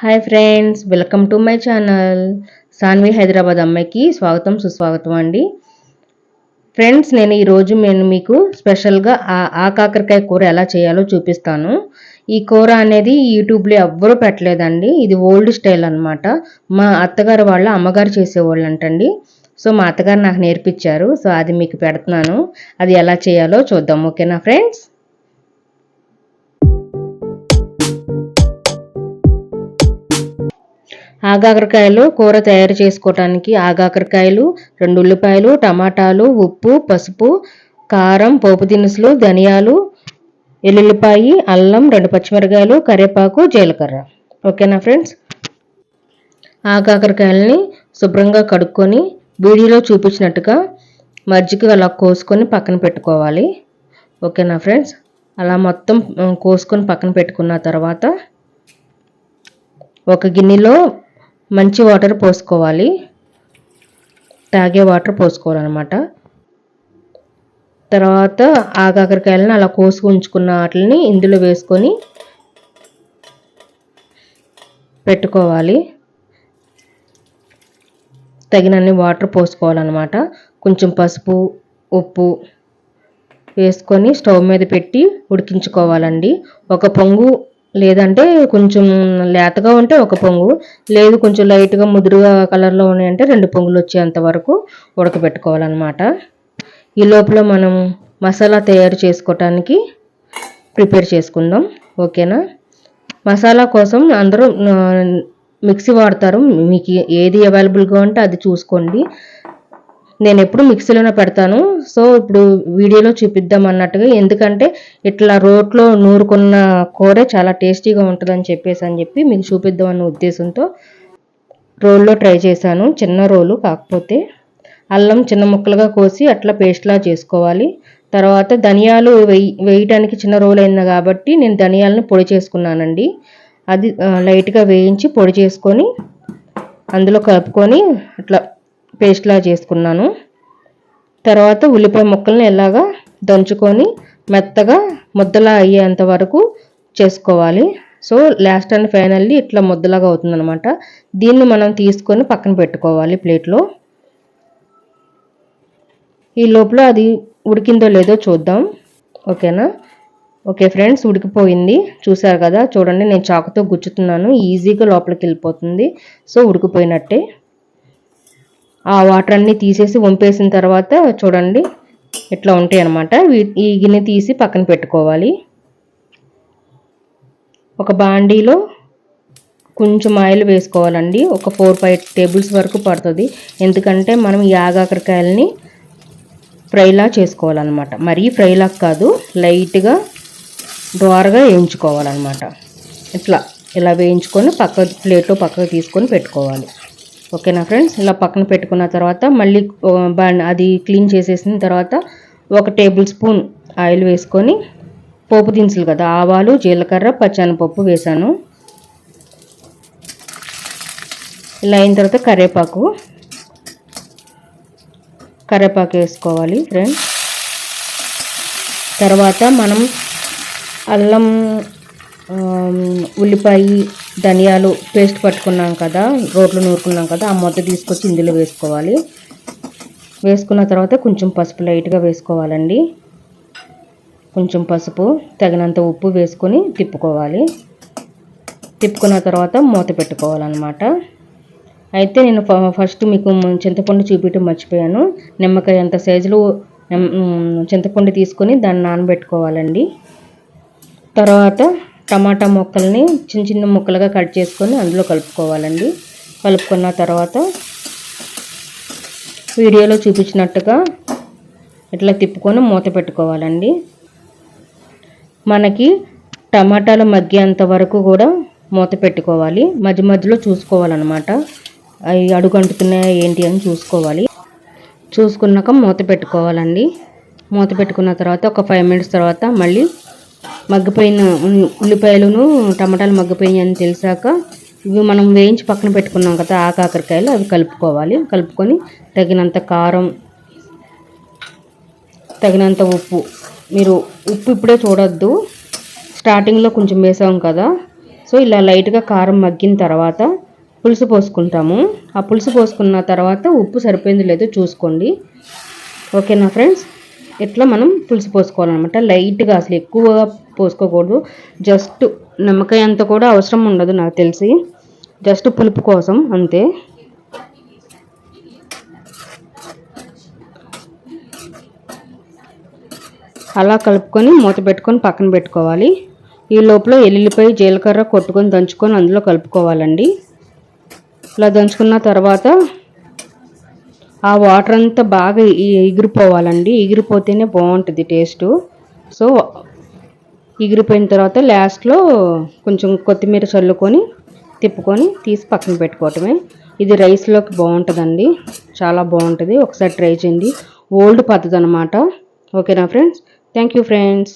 Hi friends welcome to my channel. Sanvi Hyderabad అమ్మాయికి స్వాగతం సుస్వాగతం అండి. ఫ్రెండ్స్ నేను ఈరోజు నేను మీకు స్పెషల్గా ఆ కాకరకాయ కూర ఎలా చేయాలో చూపిస్తాను. ఈ కూర అనేది యూట్యూబ్లో ఎవ్వరూ పెట్టలేదండి. ఇది ఓల్డ్ స్టైల్ అనమాట మా అత్తగారు వాళ్ళ అమ్మగారు చేసేవాళ్ళు అంటండి సో మా అత్తగారు నాకు నేర్పించారు. సో అది మీకు పెడుతున్నాను. అది ఎలా చేయాలో చూద్దాం. ఓకేనా ఫ్రెండ్స్? ఆగాకరకాయలు కూర తయారు చేసుకోవటానికి ఆగాకరకాయలు రెండు ఉల్లిపాయలు టమాటాలు ఉప్పు పసుపు కారం పోపు దినుసులు ధనియాలు ఎల్లుల్లిపాయి అల్లం రెండు పచ్చిమిరకాయలు కరివేపాకు జీలకర్ర. ఓకేనా ఫ్రెండ్స్? ఆగాకరకాయలని శుభ్రంగా కడుక్కొని వీడియోలో చూపించినట్టుగా మజ్జిగ అలా కోసుకొని పక్కన పెట్టుకోవాలి. ఓకేనా ఫ్రెండ్స్? అలా మొత్తం కోసుకొని పక్కన పెట్టుకున్న తర్వాత ఒక గిన్నెలో మంచి వాటర్ పోసుకోవాలి. తాగే వాటర్ పోసుకోవాలన్నమాట. తర్వాత ఆగాకరకాయలను అలా కోసి ఉంచుకున్న వాటిని ఇందులో వేసుకొని పెట్టుకోవాలి. తగినన్ని వాటర్ పోసుకోవాలన్నమాట. కొంచెం పసుపు ఉప్పు వేసుకొని స్టవ్ మీద పెట్టి ఉడికించుకోవాలండి. ఒక పొంగు లేదంటే కొంచెం లేతగా ఉంటే ఒక పొంగు లేదు కొంచెం లైట్గా ముదురుగా కలర్లో ఉన్నాయంటే రెండు పొంగులు వచ్చేంత వరకు ఉడకబెట్టుకోవాలన్నమాట. ఈ లోపల మనం మసాలా తయారు చేసుకోవటానికి ప్రిపేర్ చేసుకుందాం. ఓకేనా? మసాలా కోసం అందరూ మిక్సీ వాడతారు. మీకు ఏది అవైలబుల్గా ఉంటే అది చూసుకోండి. నేను ఎప్పుడు మిక్సీలోనే పెడతాను. సో ఇప్పుడు వీడియోలో చూపిద్దాం అన్నట్టుగా ఎందుకంటే ఇట్లా రోట్లో నూరుకున్న కూర చాలా టేస్టీగా ఉంటుందని చెప్పేసి అని చెప్పి మీకు చూపిద్దాం అన్న ఉద్దేశంతో రోల్లో ట్రై చేశాను. చిన్న రోలు కాకపోతే అల్లం చిన్న ముక్కలుగా కోసి అట్లా పేస్ట్లా చేసుకోవాలి. తర్వాత ధనియాలు వేయి వేయటానికి చిన్న రోల్ అయింది కాబట్టి నేను ధనియాలను పొడి చేసుకున్నానండి. అది లైట్గా వేయించి పొడి చేసుకొని అందులో కలుపుకొని అట్లా పేస్ట్లా చేసుకున్నాను. తర్వాత ఉల్లిపాయ ముక్కల్ని ఎలాగా దంచుకొని మెత్తగా ముద్దలా అయ్యేంత వరకు చేసుకోవాలి. సో లాస్ట్ అండ్ ఫైనల్లీ ఇట్లా ముద్దలాగా అవుతుందనమాట దీన్ని మనం తీసుకొని పక్కన పెట్టుకోవాలి ప్లేట్లో. ఈ లోపల అది ఉడికిందో లేదో చూద్దాం. ఓకేనా? ఓకే ఫ్రెండ్స్ ఉడికిపోయింది. చూసారు కదా? చూడండి నేను చాకుతో గుచ్చుతున్నాను. ఈజీగా లోపలికి వెళ్ళిపోతుంది. సో ఉడికిపోయినట్టే. ఆ వాటర్ అన్నీ తీసేసి వంపేసిన తర్వాత చూడండి ఇట్లా ఉంటాయి అనమాట ఈ గిన్నె తీసి పక్కన పెట్టుకోవాలి. ఒక బాండీలో కొంచెం ఆయిల్ వేసుకోవాలండి. ఒక ఫోర్ ఫైవ్ టేబుల్స్ వరకు పడుతుంది. ఎందుకంటే మనం ఈ ఆగాకరకాయలని ఫ్రైలా చేసుకోవాలన్నమాట. మరీ ఫ్రైలా కాదు లైట్గా డ్వార్గా వేయించుకోవాలన్నమాట. ఇట్లా ఇలా వేయించుకొని పక్క ప్లేట్లో పక్కకు తీసుకొని పెట్టుకోవాలి. ఓకేనా ఫ్రెండ్స్? ఇలా పక్కన పెట్టుకున్న తర్వాత మళ్ళీ అది క్లీన్ చేసేసిన తర్వాత ఒక టేబుల్ స్పూన్ ఆయిల్ వేసుకొని పోపు దినుసులు కదా ఆవాలు జీలకర్ర పచ్చనపప్పు వేసాను. ఇలా అయిన తర్వాత కరివేపాకు కరివేపాకు వేసుకోవాలి ఫ్రెండ్స్. తర్వాత మనం అల్లం ఉల్లిపాయ ధనియాలు పేస్ట్ పట్టుకున్నాం కదా రోట్లో నూరుకున్నాం కదా ఆ మొద్ద తీసుకొచ్చి ఇందులో వేసుకోవాలి. వేసుకున్న తర్వాత కొంచెం పసుపు లైట్గా వేసుకోవాలండి. కొంచెం పసుపు తగినంత ఉప్పు వేసుకొని తిప్పుకోవాలి. తిప్పుకున్న తర్వాత మూత పెట్టుకోవాలన్నమాట. అయితే నేను ఫస్ట్ మీకు చింతపండు చూపించడం మర్చిపోయాను. నిమ్మకాయ ఎంత సైజులో చింతపండు తీసుకొని దాన్ని నానబెట్టుకోవాలండి. తర్వాత టమాటా ముక్కల్ని చిన్న చిన్న ముక్కలుగా కట్ చేసుకొని అందులో కలుపుకోవాలండి. కలుపుకున్న తర్వాత వీడియోలో చూపించినట్టుగా ఇట్లా తిప్పుకొని మూత పెట్టుకోవాలండి. మనకి టమాటాలు మగ్గేంత వరకు కూడా మూత పెట్టుకోవాలి. మధ్య మధ్యలో చూసుకోవాలన్నమాట. అవి అడుగంటుతున్నాయా ఏంటి అని చూసుకోవాలి. చూసుకున్నాక మూత పెట్టుకోవాలండి. మూత పెట్టుకున్న తర్వాత ఒక ఫైవ్ మినిట్స్ తర్వాత మళ్ళీ మగ్గిపోయిన ఉల్లిపాయలను టమాటాలు మగ్గిపోయినాయి అని తెలిసాక ఇవి మనం వేయించి పక్కన పెట్టుకున్నాం కదా ఆ కాకరకాయలు అవి కలుపుకోవాలి. కలుపుకొని తగినంత కారం తగినంత ఉప్పు. మీరు ఉప్పు ఇప్పుడే చూడొద్దు. స్టార్టింగ్లో కొంచెం వేసాం కదా. సో ఇలా లైట్గా కారం మగ్గిన తర్వాత పులుసు పోసుకుంటాము. ఆ పులుసు పోసుకున్న తర్వాత ఉప్పు సరిపోయింది లేదో చూసుకోండి. ఓకేనా ఫ్రెండ్స్? ఇట్లా మనం పులుసు పోసుకోవాలన్నమాట. లైట్గా అసలు ఎక్కువ పోసుకోకూడదు. జస్ట్ నిమ్మకాయ అంత కూడా అవసరం ఉండదు నాకు తెలిసి. జస్ట్ పులుపు కోసం అంతే. అలా కలుపుకొని మూత పెట్టుకొని పక్కన పెట్టుకోవాలి. ఈ లోపల ఎల్లుల్లిపై జీలకర్ర కొట్టుకొని దంచుకొని అందులో కలుపుకోవాలండి. ఇలా దంచుకున్న తర్వాత ఆ వాటర్ అంతా బాగా ఎగిరిపోవాలండి ఎగిరిపోతేనే బాగుంటుంది టేస్ట్. సో ఎగిరిపోయిన తర్వాత లాస్ట్లో కొంచెం కొత్తిమీర చల్లుకొని తిప్పుకొని తీసి పక్కన పెట్టుకోవటమే. ఇది రైస్లోకి బాగుంటుందండి. చాలా బాగుంటుంది. ఒకసారి ట్రై చేయండి. ఓల్డ్ పద్ధతి అనమాట ఓకేనా ఫ్రెండ్స్? Thank you friends.